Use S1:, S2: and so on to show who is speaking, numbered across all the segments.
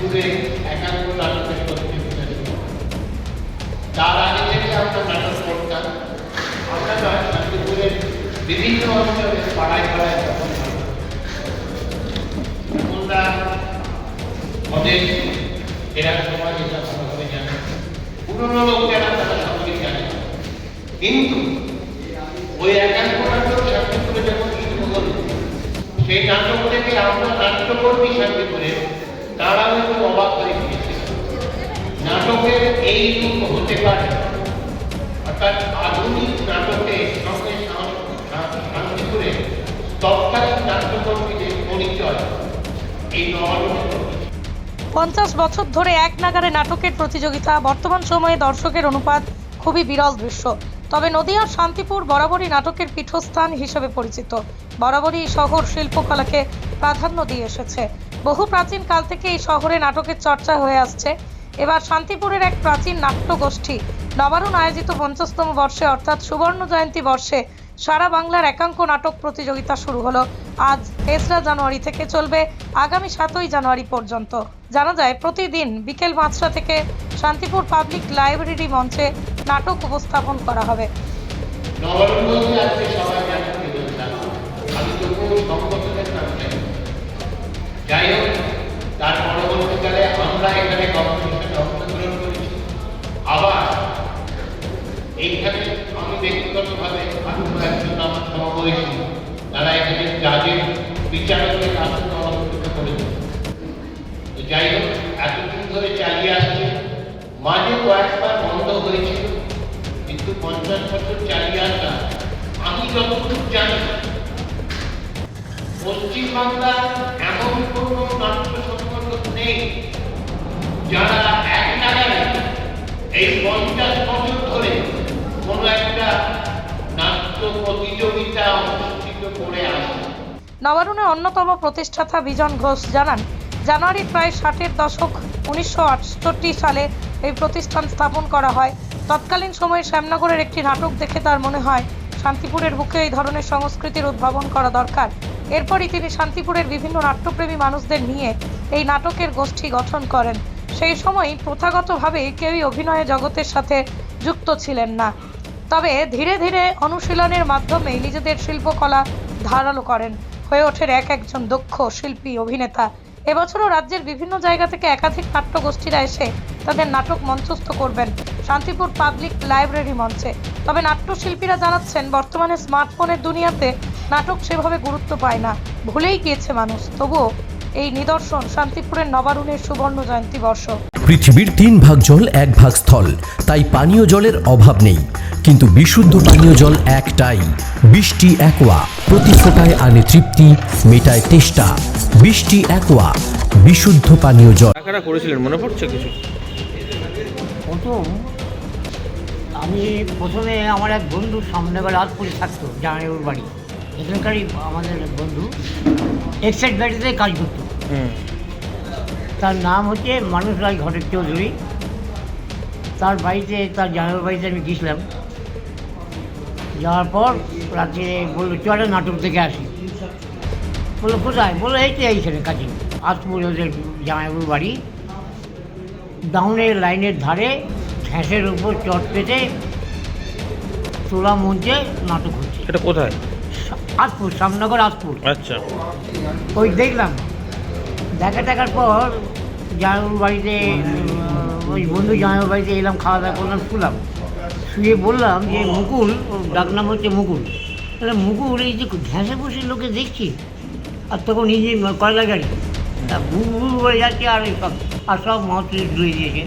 S1: শান্তিপুরে একান্ত নাটকের প্রতিযোগিতা ছিল তার আগে থেকে আমরা নাটক করতাম, আমরা নয় বিভিন্ন অঞ্চলে পাড়ায় পাড়ায় যখন নাটক তোমরা এরা সমাজ এটা ভালোভাবে জানে। পুরনো লোক তারা সঙ্গে জানে। কিন্তু ওই একান্ত নাটক শান্তিপুরে যখন শুরু হলো, সেই নাটক থেকে আমরা নাট্যকর্মী শান্তিপুরে অবাক হয়ে গিয়েছিল নাটকের এই রূপ হতে পারে। অর্থাৎ আধুনিক নাটকের সঙ্গে শান্তিপুরে তৎকালীন নাট্যকর্মীদের পরিচয় এই
S2: পঞ্চাশ বছর ধরে এক নাগারে নাটকের প্রতিযোগিতা, বর্তমান সময়ে দর্শকের অনুপাত খুবই বিরল দৃশ্য। তবে নদিয়ার শান্তিপুর বরাবরই নাটকের পীঠস্থান হিসেবে পরিচিত। বরাবরই শহর শিল্পকলাকে প্রাধান্য দিয়ে এসেছে। বহু প্রাচীন কাল থেকে এই শহরে নাটকের চর্চা হয়ে আসছে। এবার শান্তিপুরের এক প্রাচীন নাট্যগোষ্ঠী নবারুণ আয়োজিত পঞ্চাশতম বর্ষে অর্থাৎ সুবর্ণ জয়ন্তী বর্ষে সারা বাংলার একাঙ্ক নাটক প্রতিযোগিতা শুরু হলো। আজ তেসরা জানুয়ারি থেকে চলবে আগামী সাতই জানুয়ারি পর্যন্ত। জানা যায়, প্রতিদিন বিকেল পাঁচটা থেকে শান্তিপুর পাবলিক লাইব্রেরি মঞ্চে নাটক উপস্থাপন করা হবে।
S1: যাই হোক, এতদিন ধরে চালিয়ে আসছে। মাঝে কয়েকবার বন্ধ হয়েছিল কিন্তু পঞ্চাশ বছর চালিয়ে আসা আমি যতটুকু জানি, পশ্চিমবাংলার এমন নাট্য সংগঠন নেই যারা এক নাগারে এই পঞ্চাশ বছর ধরে কোনো একটা নাট্য প্রতিযোগিতা অনুষ্ঠিত করে আসে।
S2: নবারুণের অন্যতম প্রতিষ্ঠাতা বিজন ঘোষ জানান জানুয়ারি প্রায় ষাটের দশক উনিশশো আটষট্টি সালে এই প্রতিষ্ঠান স্থাপন করা হয়। তৎকালীন সময়ে শ্যামনগরের একটি নাটক দেখে তার মনে হয়, শান্তিপুরের বুকে এই ধরনের সংস্কৃতির উদ্ভাবন করা দরকার। এরপরই তিনি শান্তিপুরের বিভিন্ন নাট্যপ্রেমী মানুষদের নিয়ে এই নাটকের গোষ্ঠী গঠন করেন। সেই সময় প্রথাগতভাবে কেউই অভিনয় জগতের সাথে যুক্ত ছিলেন না। তবে ধীরে ধীরে অনুশীলনের মাধ্যমে নিজেদের শিল্পকলা ধারালো করেন। হয়ে ওঠেন এক একজন দক্ষ শিল্পী, অভিনেতা। এবছরও রাজ্যের বিভিন্ন জায়গা থেকে একাধিক নাট্যগোষ্ঠীরা এসে তাদের নাটক মঞ্চস্থ করবেন শান্তিপুর পাবলিক লাইব্রেরি মঞ্চে। তবে নাট্যশিল্পীরা জানাচ্ছেন, বর্তমানে স্মার্টফোনের দুনিয়াতে নাটক সেভাবে গুরুত্ব পায় না। ভুলেই গিয়েছে মানুষ। তবুও এই নিদর্শন শান্তিপুরের নবারুণের সুবর্ণ জয়ন্তী বর্ষ।
S3: পৃথিবীর তিন ভাগ জল এক ভাগ স্থল। তাই পানীয় জলের অভাব নেই। কিন্তু বিশুদ্ধ পানীয় জল একটাই। বৃষ্টি একোয়া প্রতি ফোটায় আনে তৃপ্তি মেটায় তেষ্টা। বৃষ্টি একোয়া বিশুদ্ধ পানীয় জল।
S4: কারা কারা করেছিলেন? মনে পড়ছে কিছু?
S5: প্রথম আমি প্রথমে আমার এক বন্ধু সামনেবার রাজপুরে থাকতো জামাইবাবুর বাড়ি। এখানকারই আমাদের এক বন্ধু এক্সাইড বাড়িতে কাজ করতো।
S4: হুম।
S5: তার নাম হচ্ছে মানুষ রায় ঘটের চৌধুরী। তার বাড়িতে তার জামাইবাবুর বাড়িতে আমি গেছিলাম যাওয়ার পর রাত্রে বলল চলে নাটক দেখে আসি। বলল কোথায়? বলল এই তো এইখানে কাছে। আজপুর ওদের জামাইবাবুর বাড়ি। ডাউনের লাইনের ধারে ঘ্যাসের উপর চট পেতে তোলা মঞ্চে নাটক হচ্ছে।
S4: এটা কোথায়?
S5: আজপুর সামনগর আজপুর।
S4: আচ্ছা।
S5: ওই দেখলাম। দেখা দেখার পর জামাইবাবুর বাড়িতে ওই বন্ধু জামাইবাবুর বাড়িতে এলাম, খাওয়া দাওয়া করলাম, শুলাম। শুয়ে বললাম যে, মুকুল, ওর ডাক নাম হচ্ছে মুকুল। তাহলে মুকুল এই যে ঘ্যাসে বসে লোকে দেখছি, আর তখন নিজে কয়লা গাড়ি, তা ভু করে যাচ্ছে আর এই সব, আর সব মহত্ব ধুয়ে দিয়েছে।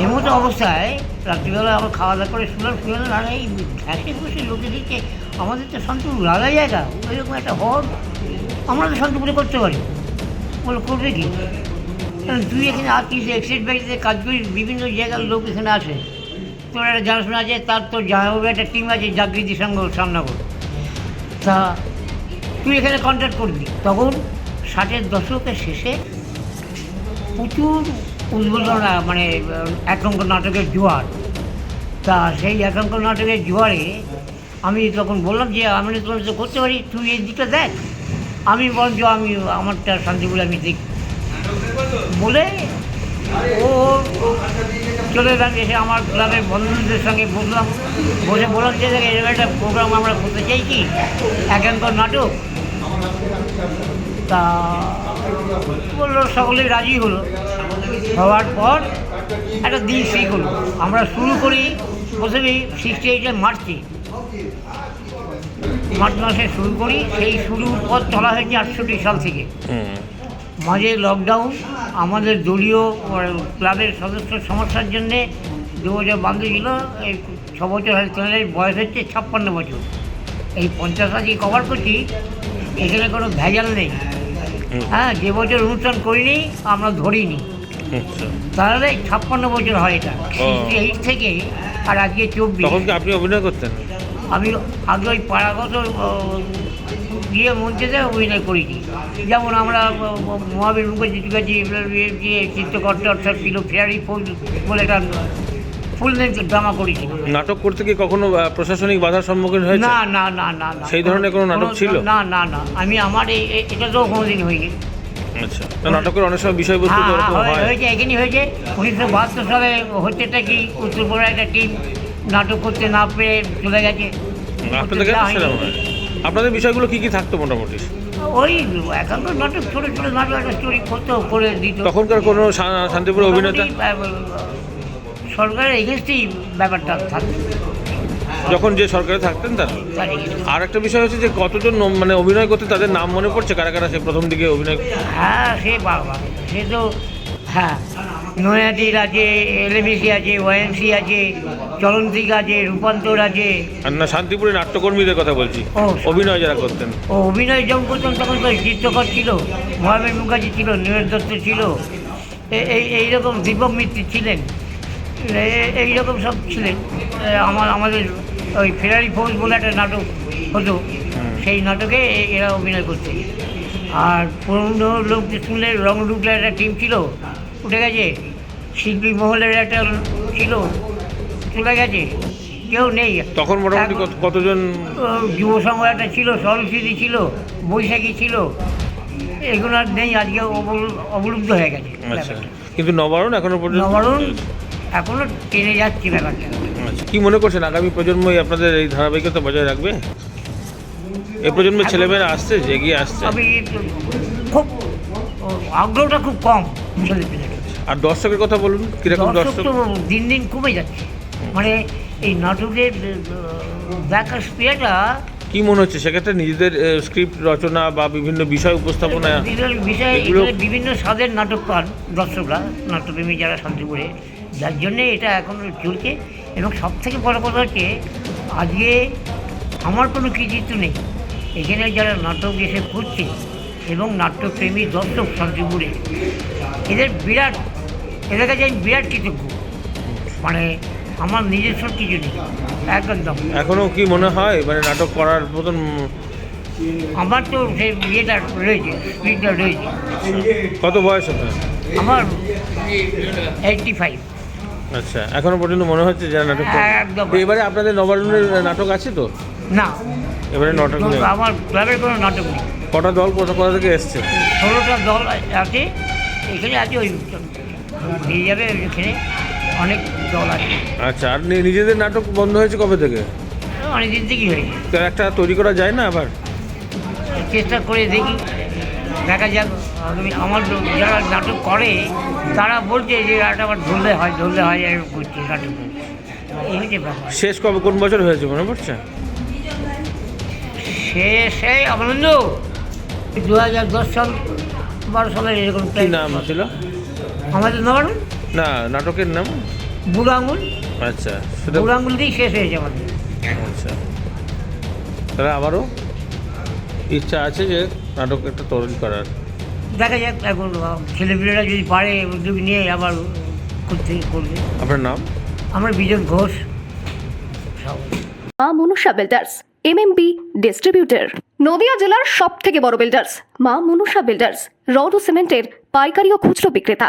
S5: এই মতো অবস্থায় রাত্রিবেলা আবার খাওয়া দাওয়া করে শুনলাম শুনলাম আর, এই ঘ্যাসে বসে লোকে দিচ্ছে আমাদের তো শান্তিপুর আলাদা জায়গা, ওইরকম একটা হল আমরা তো শান্তিপুরে করতে পারি। বলে করবে কি? তুই এখানে আছিস এক্সিট বাড়িতে কাজ করিস, বিভিন্ন জায়গার লোক এখানে আসে। তোর একটা জানাশোনা আছে, তার তোর জামাইবাবু একটা টিম আছে জাগৃতি সংঘ সামনাগর তা তুই এখানে কন্ট্যাক্ট করবি। তখন ষাটের দশকের শেষে প্রচুর উদ্বোধনা মানে একাঙ্ক নাটকের জোয়ার। তা সেই একাঙ্ক নাটকের জোয়ারে আমি তখন বললাম যে আমি তোমার তো করতে পারি, তুই এই দিকটা দেখ। আমি বরঞ্চ আমি আমারটা শান্তিপুরে আমি দেখি। বলে ও চলে গেলাম এসে আমার ক্লাবের বন্ধুদের সঙ্গে বসলাম বসে বললাম যে এরকম একটা প্রোগ্রাম আমরা করতে চাইছি একাঙ্কর নাটক। তা বলল, সকলেই রাজি হলো। হওয়ার পর একটা দিন ঠিক হলো। আমরা শুরু করি, প্রথমে সিক্সটি এইটের মার্চে মার্চ মাসে শুরু করি সেই শুরুর পর চলা হয়েছে আটষট্টি সাল থেকে। মাঝে লকডাউন আমাদের দলীয় ক্লাবের সদস্য সমস্যার জন্যে দু বছর বন্ধ ছিল এই ছ বছর হয়ে চলে বয়স হচ্ছে ছাপ্পান্ন বছর। এই পঞ্চাশ আজকে কভার করছি এখানে কোনো ভেজাল নেই। হ্যাঁ যে বছর অনুষ্ঠান করিনি আমরা ধরিনি।
S4: আচ্ছা।
S5: তাহলে ছাপ্পান্ন বছর হয় এটা। এইট থেকে আর আজকে চব্বিশ।
S4: তখন আপনি অভিনয় করতেন?
S5: আমি আগে ওই পাড়াগত ইয়ে মঞ্চেতে অভিনয় করেছি যেমন আমরা মহাবীর মুখার্জি টুকার্জি যে চিত্রকর্তা অর্থাৎ ছিল ফেয়ারি ফুল বলে একটা ফুল লেন্থ ড্রামা করেছি
S4: নাটক করতে কি কখনো প্রশাসনিক বাধার সম্মুখীন হয়েছে?
S5: না না না না না।
S4: সেই ধরনের কোনো নাটক ছিল?
S5: না না না। আমি আমার এই এটা তো কোনোদিন হয়নি।
S4: আচ্ছা। নাটকের অনেক সময় বিষয়বস্তু
S5: হ্যাঁ হ্যাঁ হয়ে-
S4: হয়।
S5: হয়েছে এখানেই হয়েছে। উনিশশো বাহাত্তর সালে হচ্ছেটা কি উত্তরপাড়া একটা টিম নাটক করতে না পেরে চলে গেছে।
S4: আপনাদের কাছে সেরকম হয় আপনাদের বিষয়গুলো কি কি থাকতো মোটামুটি?
S5: ওই একান্ত নাটক ছোটো ছোটো নাটক একটা স্টোরি করতো করে দিত।
S4: তখনকার কোনো শান্তিপুর অভিনেতা?
S5: সরকারের এগেনস্টেই ব্যাপারটা থাকতো।
S4: যখন যে সরকারে থাকতেন তার। আর একটা বিষয় হচ্ছে যে কতজন মানে অভিনয় করতে তাদের নাম মনে পড়ছে? কারা কারা সে প্রথম দিকে অভিনয়
S5: হ্যাঁ সে বাবা সে তো হ্যাঁ। নয়াদির আছে এলএমএসি আছে ওয়াইএমসি আছে চলন্তিক আছে রূপান্তর আছে।
S4: আর না শান্তিপুরে নাট্যকর্মীদের কথা বলছি। অভিনয় যারা করতেন।
S5: ও অভিনয় যখন করতাম তখন তো চিত্রকর ছিল মহাবীর মুখার্জি ছিল নীরজ দত্ত ছিল। এই এইরকম দীপক মিত্র ছিলেন। এইরকম সব ছিলেন। আমার আমাদের ওই ফেরারি ফৌজ বলে একটা নাটক হতো। সেই নাটকে এরা অভিনয় করছে আর পুরনো লোক শুনলে রং রুগলার একটা টিম ছিল। উঠে গেছে। শিল্পী মহলের একটা ছিল চলে গেছে। কেউ নেই।
S4: তখন মোটামুটি কত- কতজন?
S5: যুব সংঘ একটা ছিল সরস্বতী ছিল বৈশাখী ছিল। এগুলো আর নেই আজকে অবলু- অবলুপ্ত হয়ে গেছে
S4: আচ্ছা। কিন্তু নবারণ এখনও পর্যন্ত
S5: নবরণ এখনও টেনে যাচ্ছে ব্যাপারটা।
S4: আচ্ছা কি মনে করছেন? আগামী প্রজন্মই আপনাদের এই ধারাবাহিকতা বজায় রাখবে? এই প্রজন্মের ছেলেমেয়েরা আসছে এগিয়ে আসছে?
S5: আমি খুব আগ্রহটা খুব কম ছেলেপেলের
S4: আর দর্শকের কথা বলুন কীরকম
S5: দর্শক দিন দিন কমে যাচ্ছে। মানে এই নাটকের ব্যাকার স্পেয়ারটা
S4: কি মনে হচ্ছে? সেক্ষেত্রে নিজেদের স্ক্রিপ্ট রচনা বা বিভিন্ন বিষয় উপস্থাপনা
S5: বিভিন্ন বিষয়ে
S4: এগুলো-
S5: বিভিন্ন স্বাদের নাটক পান দর্শকরা নাট্যপ্রেমী যারা শান্তিপুরে। যার জন্যে এটা এখন চলছে। এবং সব থেকে বড় কথা হচ্ছে আজকে আমার কোনো কৃতিত্ব নেই। এখানে যারা নাটক এসে করছে এবং নাট্যপ্রেমী দর্শক শান্তিপুরে এদের বিরাট এদের কাছে আমি বিরাট কৃতজ্ঞ। মানে আমার নিজস্ব কিছু নেই। একদম
S4: এখনও কি মনে হয়? মানে নাটক করার মতন
S5: আমার তো সেই ইয়েটা রয়েছে স্পিডটা রয়েছে।
S4: কত বয়স আপনার?
S5: আমার এইটটি ফাইভ
S4: আচ্ছা এখনও পর্যন্ত মনে হচ্ছে যে নাটক
S5: একদম।
S4: এবারে আপনাদের নবারণের নাটক আছে তো?
S5: না।
S4: এবারে নাটক নেই।
S5: আমার ক্লাবের কোনো নাটক নেই।
S4: কটা দল কোথা কোথা থেকে এসছে?
S5: ষোলোটা দল আছে এখানে আছে ওই যাবে এখানে অনেক দল আছে
S4: আচ্ছা আর নি- নিজেদের নাটক বন্ধ হয়েছে কবে থেকে?
S5: অনেক দিন থেকেই হয়েছে।
S4: তো একটা তৈরি করা যায় না আবার?
S5: চেষ্টা করে দেখি দেখা যাক আমি আমার লোক যারা নাটক করে তারা বলছে যে একটা আবার ধরলে হয় ধরলে হয় এরকম করছে নাটক। এই হচ্ছে ব্যাপার।
S4: শেষ কবে কোন বছর হয়েছে মনে পড়ছে?
S5: সেই আনন্দ দু হাজার দশ সাল বারো সালের এরকম
S4: কি নাম ছিল?
S5: আমাদের নবান্ন
S4: না নাটকের নাম?
S5: বুড়ো আঙুল।
S4: আচ্ছা সেটা
S5: বুড়ো আঙুল দিয়েই শেষ হয়েছে আমাদের।
S4: আচ্ছা। তাহলে আবারও ইচ্ছা আছে যে নাটক একটা তৈরি করার।
S5: দেখা যাক এখন ছেলেপিলেরা যদি পারে উদ্যোগ নিয়ে আবার করতে করবে।
S4: আপনার নাম?
S5: আমার Bijan Ghosh.
S6: Maa Manusha builders MMB distributor Nadia জেলার সব থেকে বড় বিল্ডার্স মা মনুষা বিল্ডার্স রড ও সিমেন্টের পাইকারি ও খুচরো বিক্রেতা।